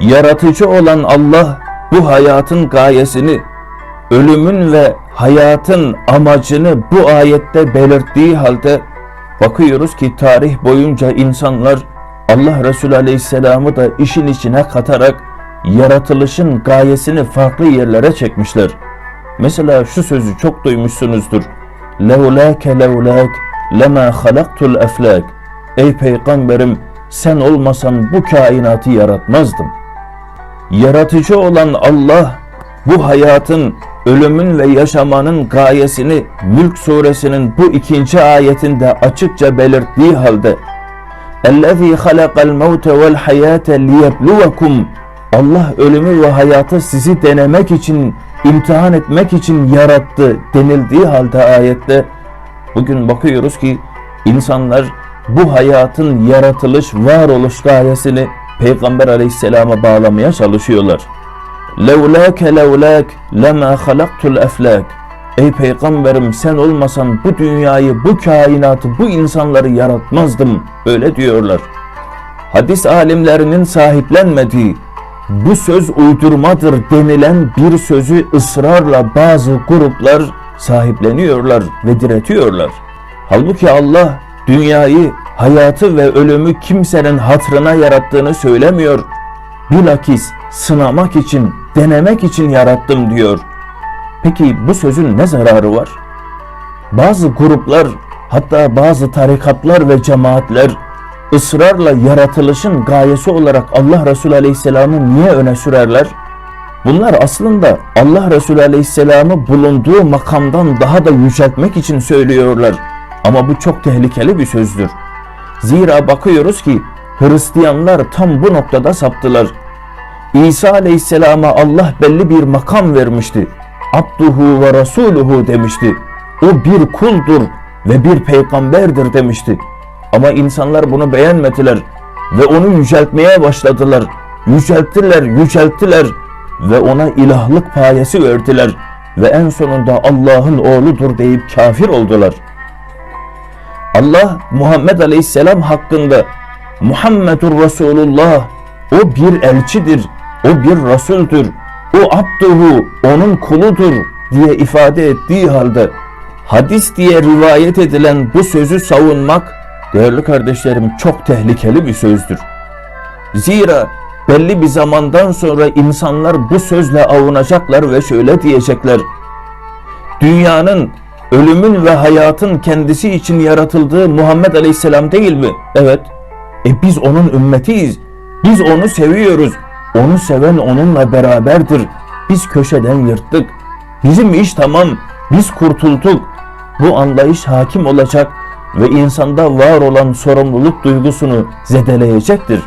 Yaratıcı olan Allah bu hayatın gayesini, ölümün ve hayatın amacını bu ayette belirttiği halde bakıyoruz ki tarih boyunca insanlar Allah Resulü Aleyhisselam'ı da işin içine katarak yaratılışın gayesini farklı yerlere çekmişler. Mesela şu sözü çok duymuşsunuzdur. Levlâke levlâk lemâ halaktul eflâk. Ey peygamberim sen olmasan bu kainatı yaratmazdım Yaratıcı olan Allah bu hayatın, ölümün ve yaşamanın gayesini Mülk suresinin bu ikinci ayetinde açıkça belirttiği halde اَلَّذ۪ي خَلَقَ الْمَوْتَ وَالْحَيَاةَ لِيَبْلُوَكُمْ Allah ölümü ve hayatı sizi denemek için, imtihan etmek için yarattı denildiği halde ayette bugün bakıyoruz ki insanlar bu hayatın yaratılış, varoluş gayesini Peygamber aleyhisselama bağlamaya çalışıyorlar. Levlâke levlâk lemâ halaktul eflâk. Ey peygamberim sen olmasan bu dünyayı, bu kainatı, bu insanları yaratmazdım. Öyle diyorlar. Hadis alimlerinin sahiplenmediği, bu söz uydurmadır denilen bir sözü ısrarla bazı gruplar sahipleniyorlar ve diretiyorlar. Halbuki Allah dünyayı, hayatı ve ölümü kimsenin hatrına yarattığını söylemiyor. Bilakis sınamak için, denemek için yarattım diyor. Peki bu sözün ne zararı var? Bazı gruplar, hatta bazı tarikatlar ve cemaatler ısrarla yaratılışın gayesi olarak Allah Resulü Aleyhisselam'ı niye öne sürerler? Bunlar aslında Allah Resulü Aleyhisselam'ı bulunduğu makamdan daha da yüceltmek için söylüyorlar. Ama bu çok tehlikeli bir sözdür. Zira bakıyoruz ki Hristiyanlar tam bu noktada saptılar. İsa Aleyhisselam'a Allah belli bir makam vermişti. Abduhu ve Rasuluhu demişti. O bir kuldur ve bir peygamberdir demişti. Ama insanlar bunu beğenmediler ve onu yüceltmeye başladılar. Yücelttiler, yücelttiler ve ona ilahlık payesi verdiler ve en sonunda Allah'ın oğludur deyip kafir oldular. Allah Muhammed Aleyhisselam hakkında Muhammedur Resulullah o bir elçidir, o bir rasuldür, o abduhu onun kuludur diye ifade ettiği halde hadis diye rivayet edilen bu sözü savunmak değerli kardeşlerim çok tehlikeli bir sözdür. Zira belli bir zamandan sonra insanlar bu sözle avunacaklar ve şöyle diyecekler. Dünyanın, ölümün ve hayatın kendisi için yaratıldığı Muhammed Aleyhisselam değil mi? Evet. E biz onun ümmetiyiz. Biz onu seviyoruz. Onu seven onunla beraberdir. Biz köşeden yırttık. Bizim iş tamam. Biz kurtulduk. Bu anlayış hakim olacak ve insanda var olan sorumluluk duygusunu zedeleyecektir.